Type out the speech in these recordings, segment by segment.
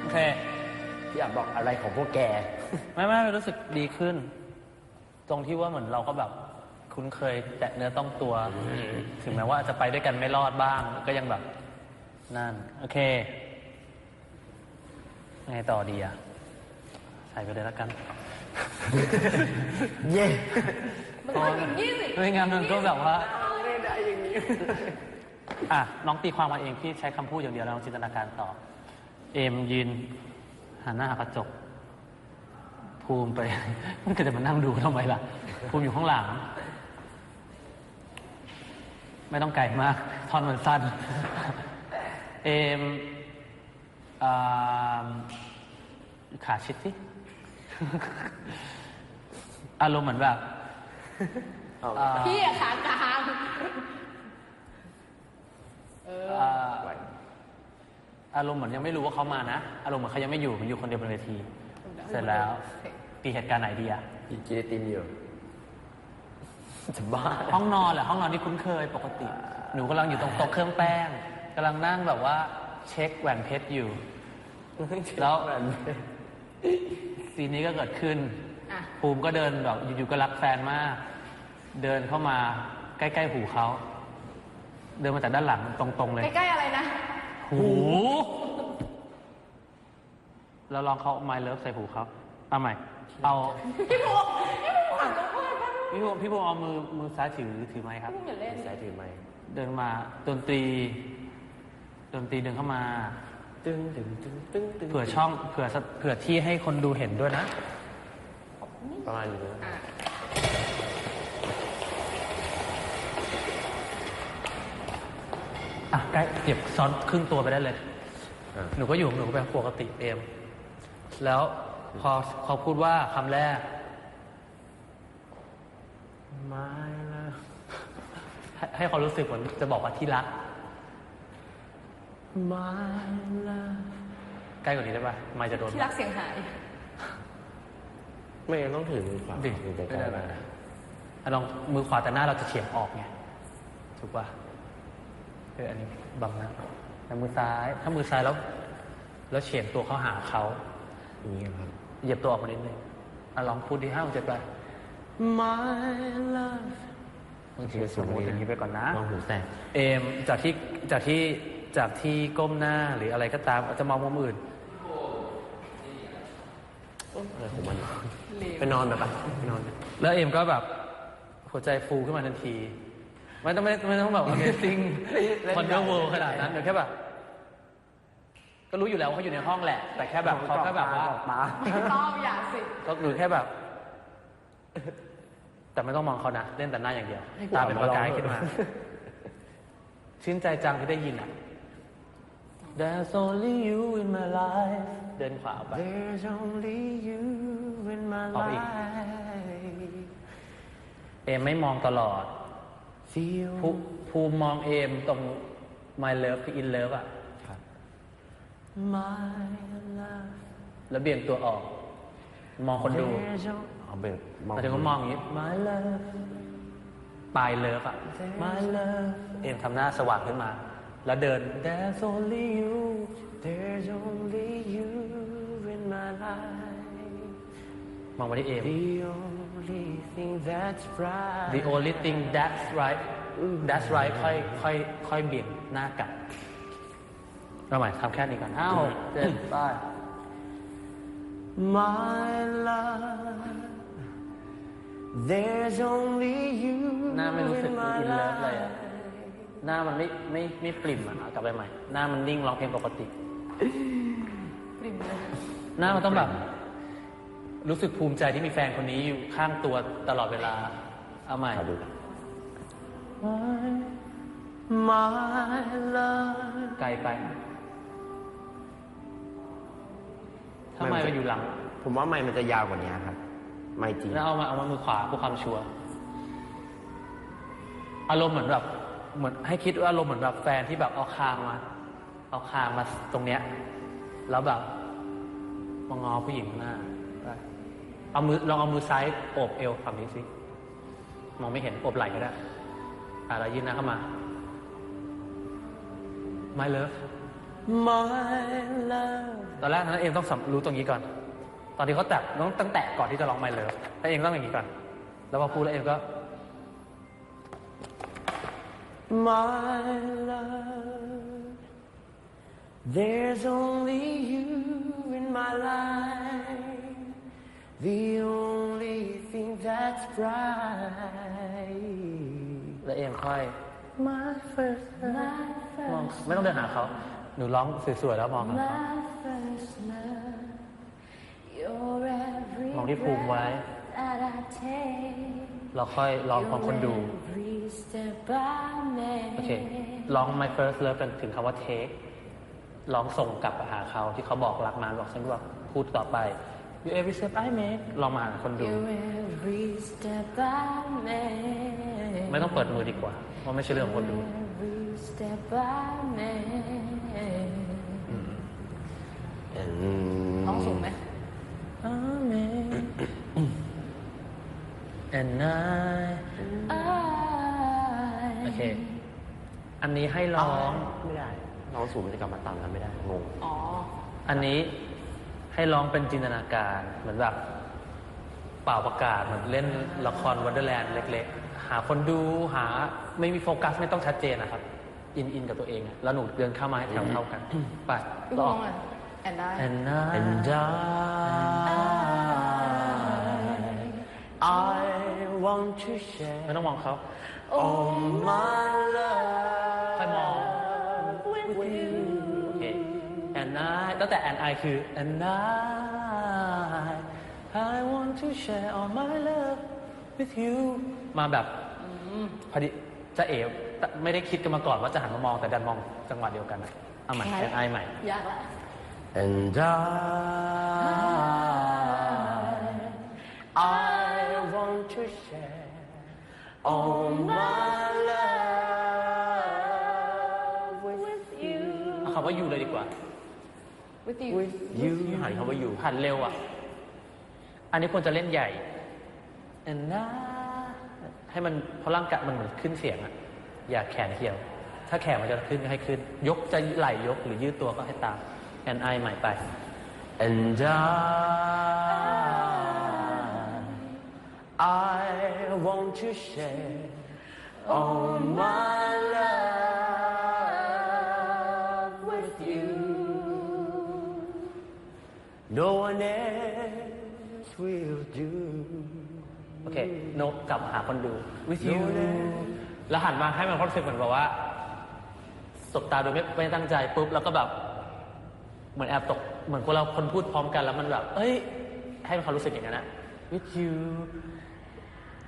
โอเค พี่อยากบอกอะไรของพวกแก ไม่ไม่รู้สึกดีขึ้น ตรงที่ว่าเหมือนเราก็แบบ คุ้นเคยแตะเนื้อต้องตัว ถึงแม้ว่าจะไปด้วยกันไม่รอดบ้าง ก็ยังแบบ นั่น โอเค ไงต่อดีอะ ใส่ไปเลยแล้วกัน เย่มันต้องอย่างนี้สิไม่งั้นมันก็แบบว่า ไม่ได้อย่างนี้ อะน้องตีความมาเองพี่ใช้คำพูดอย่างเดียวแล้วน้องจินตนาการต่อ เอมยืนหันหน้าหากระจก ภูมิไป มันก็จะมานั่งดูทำไมล่ะ ภูมิอยู่ข้างหลัง ไม่ต้องไกลมากท่อนมันสั้น เอมอ่าขาชิดสิ อารมณ์เหมือนแบบเอาอ่าพี่อะขากลาง อ่าอารมณ์เหมือนยังไม่รู้ว่าเขามานะ อารมณ์เหมือนเขายังไม่อยู่มันอยู่คนเดียวบนเวที เสร็จแล้วปีเหตุการณ์ไหนดีอะกินกินไอติมอยู่ จะบ้าห้องนอนแหละห้องนอนที่คุ้นเคยปกติ หนูกำลังอยู่ตรงโต๊ะเครื่องแป้งกำลังนั่งแบบว่าเช็คแหวนเพชรอยู่ แล้วซีนนี้ก็เกิดขึ้น อะ ภูมิก็เดินแบบอยู่ๆก็รักแฟนมาก เดินเข้ามาใกล้ ๆ หูเขา เดินมาจากด้านหลังตรงๆเลย ใกล้ๆอะไรนะ หูเราลองเขา My Love ใส่หูเขาเอาใหม่ เอา พี่ภูพี่ภูอ่านตัวพูดแป๊บนึงพี่ภูพี่ภูเอามือมือซ้ายถือถือไม้ครับ พี่ภูอย่าเล่น สายถือไม้เดินมาดนตรี ดนตรีเดินเข้ามาตึ้งตึ้งตึ้งตึ้งตึ้งเผื่อช่องเผื่อสเผื่อที่ให้คนดูเห็นด้วยนะ ประมาณนี้นะ อะ อะใกล้เก็บซ้อนครึ่งตัวไปได้เลย อะหนูก็อยู่ของหนูแบบปกติเอม แล้วพอเขาพูดว่าคำแรก ไม่ละให้ให้เขารู้สึกเหมือนจะบอกว่าที่รัก ไม่ละใกล้กว่านี้ได้ปะไม่จะโดน ที่รักเสียงหาย ไม่งั้นต้องถือมือขวาดิถึงจะไม่ใกล้ได้ได้อะลองมือขวาแต่หน้าเราจะเฉียงออกไง ถูกปะ เอออันนี้บังหนะแต่มือซ้าย ถ้ามือซ้ายแล้ว แล้วเฉียงตัวเข้าหาเขาอย่างนี้ครับเหยียบตัวออกมานิดนึงอะลองพูดที่ห้าเจ็ดไป My love บางทีสมมติอย่างนี้ไปก่อนนะมองหูแตกเอมจากที่จากที่จากที่ก้มหน้าหรืออะไรก็ตามอาจจะมองมุมอื่นอะไรของมันไปนอนแบบปะไปนอน แล้วเอมก็แบบหัวใจฟูขึ้นมาทันที ไม่ต้องไม่ไม่ต้องแบบ Amazing Wonder World ขนาดนั้นเดี๋ยวแค่แบบก็รู้อยู่แล้วว่าเขาอยู่ในห้องแหละ แต่แค่แบบเขาก็แบบว่าไม่ต้องอย่าสิก็หรือแค่แบบ แต่ไม่ต้องมองเขานะ เล่นแต่หน้าอย่างเดียว ตาเป็นประกายขึ้นมา ชื่นใจจังที่ได้ยินอะ There's only you in my life เดินขวาไป There's only you in my เอาไปอีก life เอมไม่มองตลอด Feel ภูภูมิมองเอมตรง My Love คือ In Love อะ my love แล้วเบี่ยงตัวออก มองคนดู There's o- เอาเบ่งมองแต่ถึงก็มองอย่างนี้ My love ปลายเลิฟอะ My love เอ็มทำหน้าสว่างขึ้นมา แล้วเดิน There's only you There's only you in my life มองไปที่เอ็ม The only thing that's right The only thing that's right that's right ค่อยค่อยค่อยเบี่ยงหน้ากลับเราใหม่ทำแค่นี้ก่อนห้าหกเจ็ดแปด My love There's only you หน้าไม่รู้สึก in อิ my นเลิฟเลยอะ life หน้ามันไม่ไม่ไม่ปริ่มอะเอากลับไปใหม่ หน้ามันนิ่งร้องเพลงปกติ ปริ่มเลยหน้ามันต้องแบบ รู้สึกภูมิใจที่มีแฟนคนนี้อยู่ข้างตัวตลอดเวลา เอาใหม่ขอดู My love ไกลไปทำไมไปอยู่หลัง ผมว่าไม่มันจะยาวกว่านี้ครับ ไม่จริง แล้วเอามาเอามามือขวาเพื่อความชัวร์ อารมณ์เหมือนแบบเหมือนให้คิดว่าอารมณ์เหมือนแบบแฟนที่แบบเอาคางมา เอาคางมาตรงเนี้ย แล้วแบบมางอผู้หญิงข้างหน้า ได้เอามือลองเอามือซ้ายโอบเอวฝั่งนี้สิมองไม่เห็นโอบไหล่ก็ได้อะแล้วยืนหน้าเข้ามา My love my love ตอนแรกนั้นเองต้องสำรู้ตรงนี้ก่อน ตอนที่เขาแตะต้องตั้งแตะก่อนที่จะร้องไม่เลยแล้วเองต้องอย่างนี้ก่อน แล้วพอพูดแล้วเองก็ my love There's only you in my life The only thing that's bright แล้วเองค่อย My first มองไม่ต้องเดินหาเขาหนูร้องสวยๆแล้วมองหาเขา My first love, you're every มองที่ภูมิไว้ that I take. เราค่อยร้องพร้อมคนดู Every step I โอเค make. ร้อง my first love เป็นถึงคำว่า take ร้องส่งกลับไปหาเขาที่เขาบอกรักมาบอกฉันว่าพูดต่อไป you every step I make ลองมาหาคนดู You're every step I make. ไม่ต้องเปิดมือดีกว่า เพราะไม่ใช่เรื่องของคนดู Every step I make. ร้องสูงไหม Amen and I โอเค อันนี้ให้ร้อง ไม่ได้ร้องสูงมันจะกลับมาต่ำกันไม่ได้ งง อ๋อ อันนี้ ให้ร้องเป็นจินตนาการเหมือนแบบเป่าประกาศเหมือนเล่นละครวันเดอร์แลนด์เล็ก ๆ หาคนดูหาไม่มีโฟกัสไม่ต้องชัดเจนนะครับ อินอินกับตัวเองอะแล้วหนูเดินเข้ามาให้แถวเท่ากัน ไปพี่ต่ร้อองอะแอนได้ and I And I I want to share ไม่ต้องมองเขา all my ค่ ตั้งแต่ and I คือ and I I want to share all my love with you มาแบบพอดีจะเอ๋แต่ไม่ได้คิดกันมาก่อนว่าจะหันมามองแต่ดันมองจังหวะเดียวกันอะเอาใหม่ and I ใหม่ ยากละ And I I want to share all my love with you เอาคำว่า you เลยดีกว่า with you with you หันคำว่า you หันเร็วอะ อันนี้ควรจะเล่นใหญ่ and I ให้มันเพราะร่างกายมันเหมือนขึ้นเสียงอะ อย่าแขนเหี่ยว ถ้าแขนมันจะขึ้นก็ให้ขึ้น ยกจะไหลยกหรือยืดตัวก็ให้ตาม and I ใหม่ไป And I I want to share all my love No one else will do โอเคโนกลับมาหาคนดู with you แล้วหันมาให้มันความรู้สึกเหมือนแบบว่าสบตาโดยไม่ไม่ตั้งใจปุ๊บแล้วก็แบบ เหมือนแอบตก เหมือนคนเราคนพูดพร้อมกันแล้วมันแบบ เอ้ย ให้มันความรู้สึกอย่างนั้นนะ with you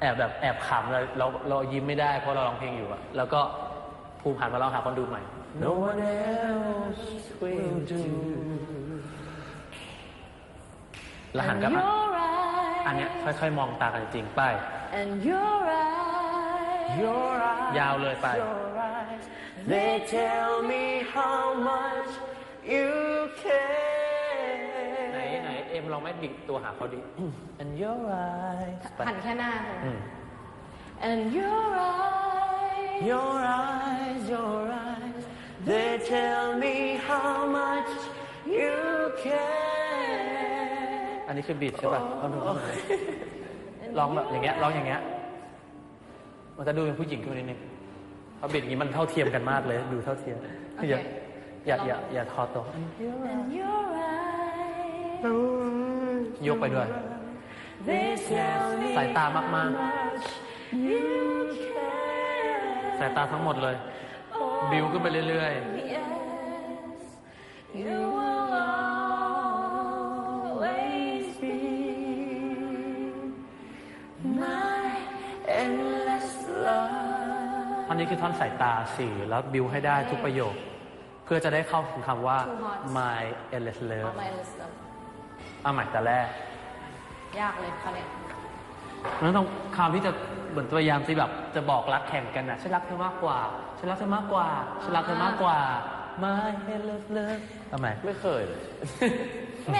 แอบแบบแอบขำเลยเราเรายิ้มไม่ได้เพราะเราร้องเพลงอยู่อะแล้วก็ภูมิหันมาลองหาคนดูใหม่ No one else will do แล้วหันกลับ And มา your อันเนี้ย eyes ค่อยๆ มองตากันจริงๆไป and your eyes Your eyes, ยาวเลยไป your eyes, they tell me how much you ไหน care. ไหนเอ็มลองไม่บิดตัวหาเขาดิ and your eyes ไปหันแค่หน้าเลยอืม and your eyes Your eyes, your eyes, they tell me how much you care. อันนี้คือบีดใช่ป่ะเอาดูลองแบบอย่างเงี้ยร้องอย่างเงี้ย มันจะดูเป็นผู้หญิงขึ้นมานิดนึงเพราะบีดอย่างงี้มันเท่าเทียมกันมากเลย ดูเท่าเทียมโอเคอย่าอย่าอย่าอย่าทอตัว and your eyes ยกไปด้วย they tell me สายตามาก You care. ๆสายตาทั้งหมดเลย บิวขึ้นไปเรื่อย yes นนี้คือท่อนสายตาสื่อแล้วบิวให้ได้ทุกประโยค เพื่อจะได้เข้าถึงคำว่า Two hearts my endless all love my endless love เอาใหม่แต่แรก ยากเลยค่ะเนี่ยมันต้องคำที่จะเหมือนพยายามที่แบบจะบอกรักแข่งกันนะฉันรักเธอมากกว่าฉันรักเธอมากกว่าฉันรักเธอมากกว่า my endless love เอาใหม่ ไม่เคยเลย แหม